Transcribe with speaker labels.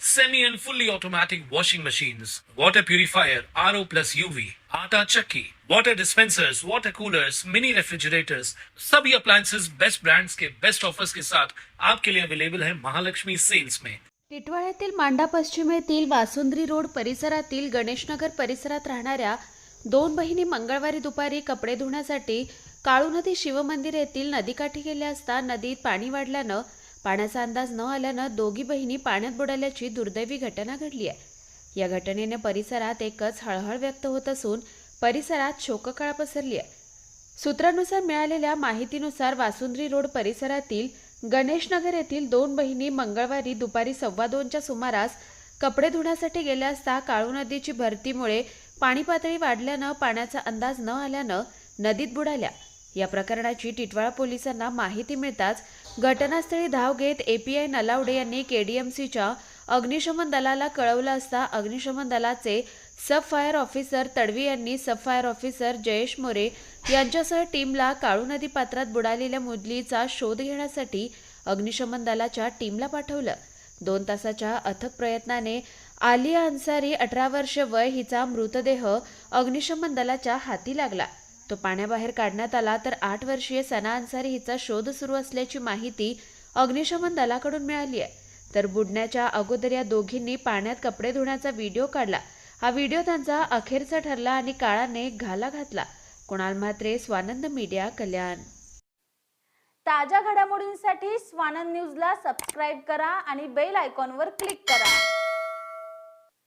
Speaker 1: semi and fully automatic washing machines, water purifier, RO plus UV, आटा chakki, water dispensers, water coolers, mini refrigerators, सभी appliances. Best brands के best offers के साथ आपके लिए available है महालक्ष्मी सेल्स में
Speaker 2: टिटवाळ्यातील मांडा पश्चिमेतील वासुंद्री रोड परिसरातील गणेशनगर परिसरात राहणाऱ्या दोन बहिणी मंगळवारी दुपारी कपडे धुण्यासाठी काळू नदी शिवमंदिर येथील नदीकाठी गेल्या असता नदीत पाणी वाढल्यानं पाण्याचा अंदाज न आल्यानं दोघी बहिणी पाण्यात बुडाल्याची दुर्दैवी घटना घडली आहे. या घटनेने परिसरात एकच हळहळ व्यक्त होत असून परिसरात शोककळा पसरली आहे. सूत्रानुसार मिळालेल्या माहितीनुसार वासुंद्री रोड परिसरातील गणेशनगर येथील दोन बहिणी मंगळवारी दुपारी सव्वा दोनच्या सुमारास कपडे धुण्यासाठी गेल्या असता काळू नदीची भरतीमुळे पाणी पातळी वाढल्यानं पाण्याचा अंदाज न आल्यानं नदीत बुडाल्या. या प्रकरणाची टिटवाळा पोलिसांना माहिती मिळताच घटनास्थळी धाव घेत एपीआय नलावडे यांनी केडीएमसीच्या अग्निशमन दलाला कळवलं असता अग्निशमन दलाचे सब फायर ऑफिसर तडवी यांनी sub fire officer Jayesh More यांच्यासह टीमला काळू नदी पात्रात बुडालेल्या मुदलीचा शोध घेण्यासाठी अग्निशमन दलाच्या टीमला पाठवलं. दोन तासाच्या अथक प्रयत्नाने आलिया अन्सारी अठरा वर्ष वय हिचा मृतदेह अग्निशमन दलाच्या हाती लागला. तो पाण्याबाहेर काढण्यात आला तर आठ वर्षीय सना अन्सारी हिचा शोध सुरू असल्याची माहिती अग्निशमन दलाकडून मिळाली आहे. तर बुडण्याच्या अगोदर या दोघींनी पाण्यात कपडे धुण्याचा व्हिडिओ काढला. हा व्हिडिओ त्यांचा अखेरचा ठरला आणि काळाने घाला घातला. कुणाल म्हात्रे स्वानंद मीडिया कल्याण.
Speaker 3: ताज्या घडामोडींसाठी स्वानंद न्यूजला सबस्क्राईब करा आणि बेल आयकॉनवर क्लिक करा.